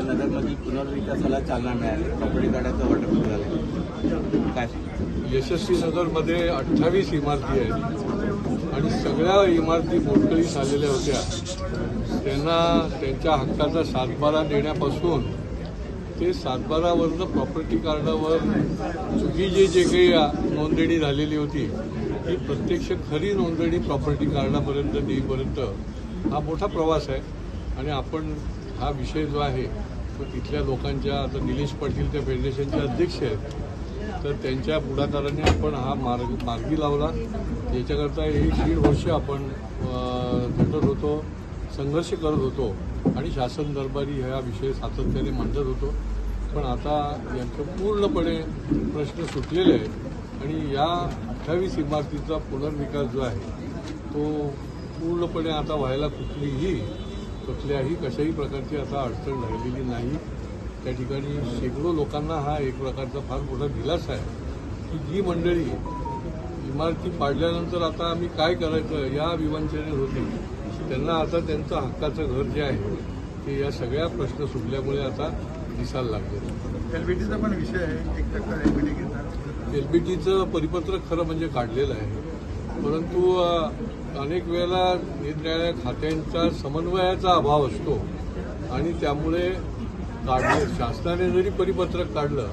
नगरमधील पुनर्विकासाला चालना मिळाली. प्रॉपर्टी कार्डाचं वाटप झालं. काय? यशस्वी नगरमध्ये अठ्ठावीस इमारती आहेत. आणि सगळ्या इमारती मोडकळीस आलेल्या होत्या. त्यांना त्यांच्या हक्काचा सातबारा देण्यापासून ते सातबारावरनं प्रॉपर्टी कार्डावर चुकी जे जे काही नोंदणी झालेली होती ती प्रत्यक्ष खरी नोंदणी प्रॉपर्टी कार्डापर्यंत देईपर्यंत हा मोठा प्रवास आहे. आणि आपण हा विषय जो आहे तो तिथल्या लोकांच्या आता निलेश पाटील त्या फेडरेशनचे अध्यक्ष आहेत. तर त्यांच्या पुढाकाराने आपण हा मार्ग मार्गी लावला. याच्याकरता हे दीड वर्ष आपण झटत होतो संघर्ष करत होतो आणि शासन दरबारी हा विषय सातत्याने मांडत होतो. पण आता यांचं पूर्णपणे प्रश्न सुटलेले आहेत आणि या अठ्ठावीस इमारतीचा पुनर्विकास जो आहे तो पूर्णपणे आता व्हायला कुठलीही कुठल्याही कशाही प्रकारची आता अडचण राहिलेली नाही. त्या ठिकाणी शेकडो लोकांना हा एक प्रकारचा फार मोठा दिलासा आहे. की जी मंडळी इमारती पाडल्यानंतर आता आम्ही काय करायचं या विवंचनेत होते. त्यांना आता त्यांचं हक्काचं घर जे आहे ते या सगळ्या प्रश्न सुटल्यामुळे आता दिसायला लागले. एलबीटीचा पण विषय आहे. एक टक्का एलबीटी घेतात एलबीटीचं परिपत्रक खरं म्हणजे काढलेलं आहे. परंतु अनेक वेळेला निरनिराळ्या खात्यांचा समन्वयाचा अभाव असतो. आणि त्यामुळे काढले शासनाने जरी परिपत्रक काढलं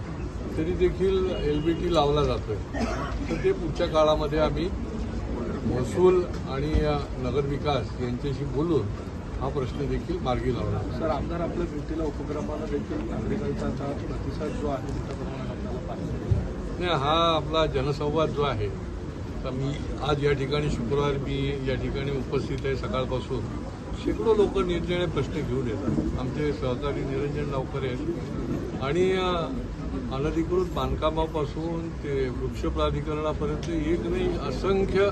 तरी देखील एलबीटी लावला जातोय. तर ते पुढच्या काळामध्ये आम्ही महसूल आणि नगरविकास यांच्याशी बोलून हा प्रश्न देखील मार्गी लावणार सर आमदार आपल्या भेटीला उपक्रमाला देखील नागरिकांचा प्रतिसाद जो आहे मोठ्या प्रमाणात आपल्याला पाहिजे नाही हा आपला जनसंवाद जो आहे तर मी आज या ठिकाणी शुक्रवार मी या ठिकाणी उपस्थित आहे सकाळपासून. शेकडो लोक निरनिराळे प्रश्न घेऊन येतात. आमचे सहकारी निरंजन नावकर आहेत. आणि अनधिकृत बांधकामापासून ते वृक्ष प्राधिकरणापर्यंत एक नाही असंख्य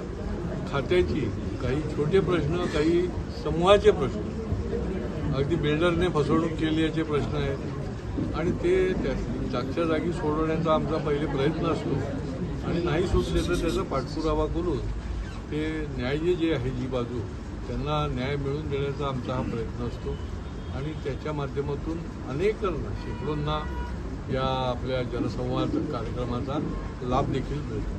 खात्याची काही छोटे प्रश्न काही समूहाचे प्रश्न. अगदी बिल्डरने फसवणूक केली याचे प्रश्न आहेत. आणि ते त्या जागच्या जागी सोडवण्याचा आमचा पहिले प्रयत्न असतो. आणि नाही सुचले तर त्याचा पाठपुरावा करून ते न्याय जे आहे जी बाजू त्यांना न्याय मिळवून देण्याचा आमचा हा प्रयत्न असतो. आणि त्याच्या माध्यमातून अनेकांना शेकडोंना या आपल्या जनसंवाद कार्यक्रमाचा लाभ देखील मिळतो.